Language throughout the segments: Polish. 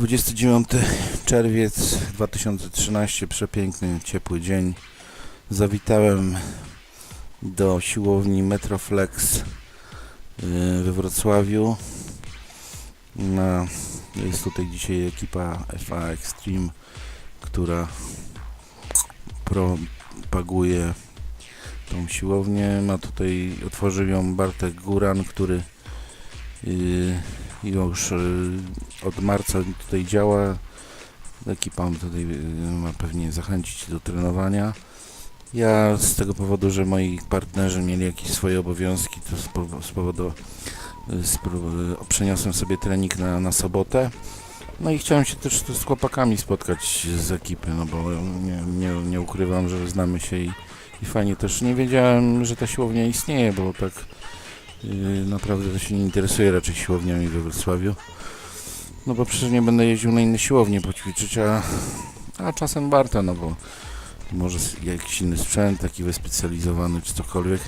29 czerwiec 2013, przepiękny, ciepły dzień. Zawitałem do siłowni Metroflex yy, we Wrocławiu. Jest tutaj dzisiaj ekipa FA Extreme, która propaguje tą siłownię. Ma tutaj, otworzył ją Bartek Góran, który yy, już yy, od marca tutaj działa. Ekipa tutaj yy, ma pewnie zachęcić do trenowania. Ja z tego powodu, że moi partnerzy mieli jakieś swoje obowiązki, to z powo- z powodu yy, przeniosłem sobie trening na, na sobotę. No i chciałem się też z chłopakami spotkać z ekipy, no bo nie, nie, nie ukrywam, że znamy się i, i fajnie też nie wiedziałem, że ta siłownia istnieje, bo tak naprawdę to się nie interesuję raczej siłowniami we Wrocławiu. No bo przecież nie będę jeździł na inne siłownie poćwiczyć, a, a czasem warto, no bo może jakiś inny sprzęt, taki wyspecjalizowany czy cokolwiek.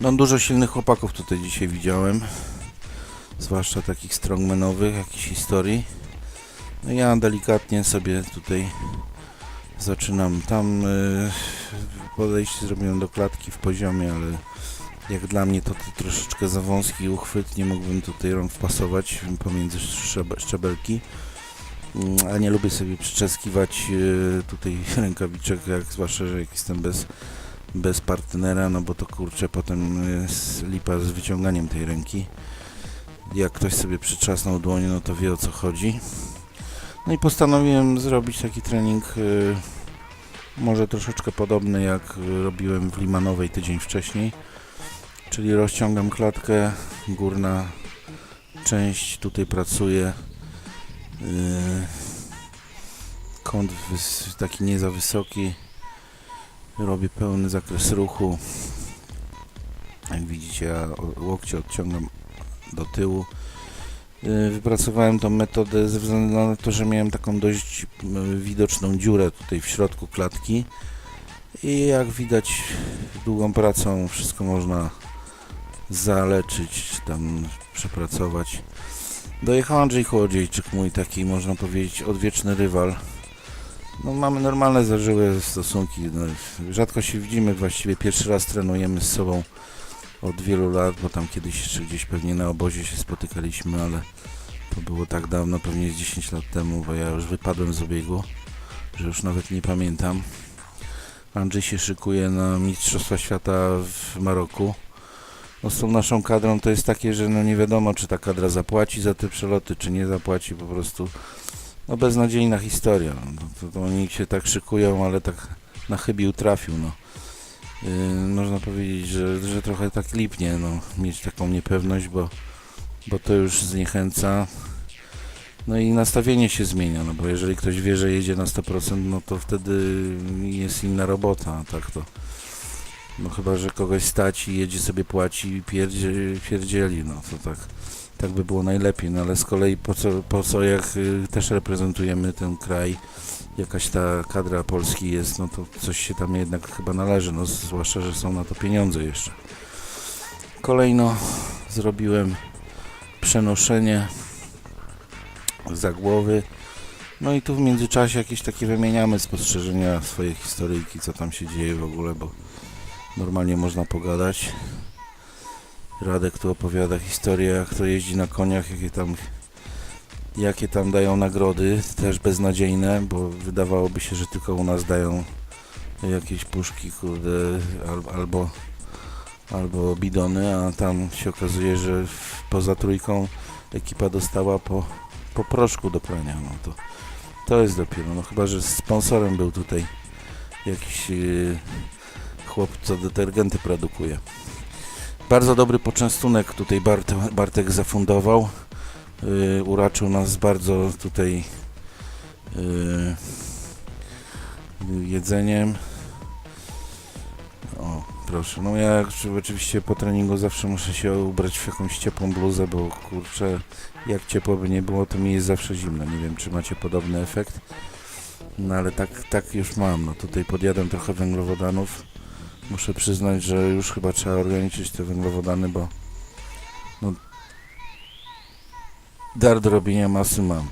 No dużo silnych chłopaków tutaj dzisiaj widziałem, zwłaszcza takich strongmanowych, jakichś historii. No ja delikatnie sobie tutaj zaczynam. Tam y, podejście zrobiłem do klatki w poziomie, ale jak dla mnie to, to troszeczkę za wąski uchwyt, nie mógłbym tutaj rąk wpasować pomiędzy szczebe- szczebelki. Mm, A nie lubię sobie przyczeskiwać y, tutaj rękawiczek, jak zwłaszcza, że jak jestem bez, bez partnera, no bo to kurczę potem jest lipa z wyciąganiem tej ręki. Jak ktoś sobie przyczasnął dłoń, no to wie o co chodzi. No i postanowiłem zrobić taki trening y, może troszeczkę podobny jak y, robiłem w Limanowej tydzień wcześniej. Czyli rozciągam klatkę, górna część tutaj pracuje. Yy, kąt taki nie za wysoki. Robię pełny zakres ruchu. Jak widzicie, ja łokcie odciągam do tyłu. Yy, Wypracowałem tą metodę ze względu na to, że miałem taką dość yy, widoczną dziurę tutaj w środku klatki. I jak widać, długą pracą wszystko można zaleczyć, czy tam przepracować. Dojechał Andrzej Chłodziejczyk, mój taki, można powiedzieć, odwieczny rywal. No, mamy normalne, zażyłe stosunki. No, rzadko się widzimy, właściwie pierwszy raz trenujemy z sobą od wielu lat, bo tam kiedyś jeszcze gdzieś pewnie na obozie się spotykaliśmy, ale to było tak dawno, pewnie z 10 lat temu, bo ja już wypadłem z obiegu, że już nawet nie pamiętam. Andrzej się szykuje na Mistrzostwa Świata w Maroku. No z tą naszą kadrą to jest takie, że no nie wiadomo, czy ta kadra zapłaci za te przeloty, czy nie zapłaci, po prostu no beznadziejna historia. No, to, to oni się tak szykują, ale tak na chybił trafił, no. Yy, można powiedzieć, że, że trochę tak lipnie, no, mieć taką niepewność, bo, bo to już zniechęca. No i nastawienie się zmienia, no bo jeżeli ktoś wie, że jedzie na 100%, no to wtedy jest inna robota, tak to no chyba, że kogoś stać i jedzie sobie płaci i pierdzie, pierdzieli, no to tak, tak by było najlepiej, no ale z kolei po co, po co jak y, też reprezentujemy ten kraj, jakaś ta kadra Polski jest, no to coś się tam jednak chyba należy, no zwłaszcza, że są na to pieniądze jeszcze. Kolejno zrobiłem przenoszenie za głowy, no i tu w międzyczasie jakieś takie wymieniamy spostrzeżenia, swoje historyjki, co tam się dzieje w ogóle, bo normalnie można pogadać. Radek tu opowiada historię, jak to jeździ na koniach, jakie tam, jakie tam dają nagrody, też beznadziejne, bo wydawałoby się, że tylko u nas dają jakieś puszki, kurde, al, albo, albo bidony, a tam się okazuje, że poza trójką ekipa dostała po, po proszku do prania, no to to jest dopiero, no chyba, że sponsorem był tutaj jakiś yy, chłop, co detergenty produkuje. Bardzo dobry poczęstunek tutaj Bart, Bartek zafundował. Yy, uraczył nas bardzo tutaj yy, jedzeniem. O, proszę. No ja oczywiście po treningu zawsze muszę się ubrać w jakąś ciepłą bluzę, bo kurczę, jak ciepło by nie było, to mi jest zawsze zimno. Nie wiem, czy macie podobny efekt. No ale tak, tak już mam. No tutaj podjadam trochę węglowodanów. Muszę przyznać, że już chyba trzeba ograniczyć te węglowodany, bo no, Dar do robienia masy mam.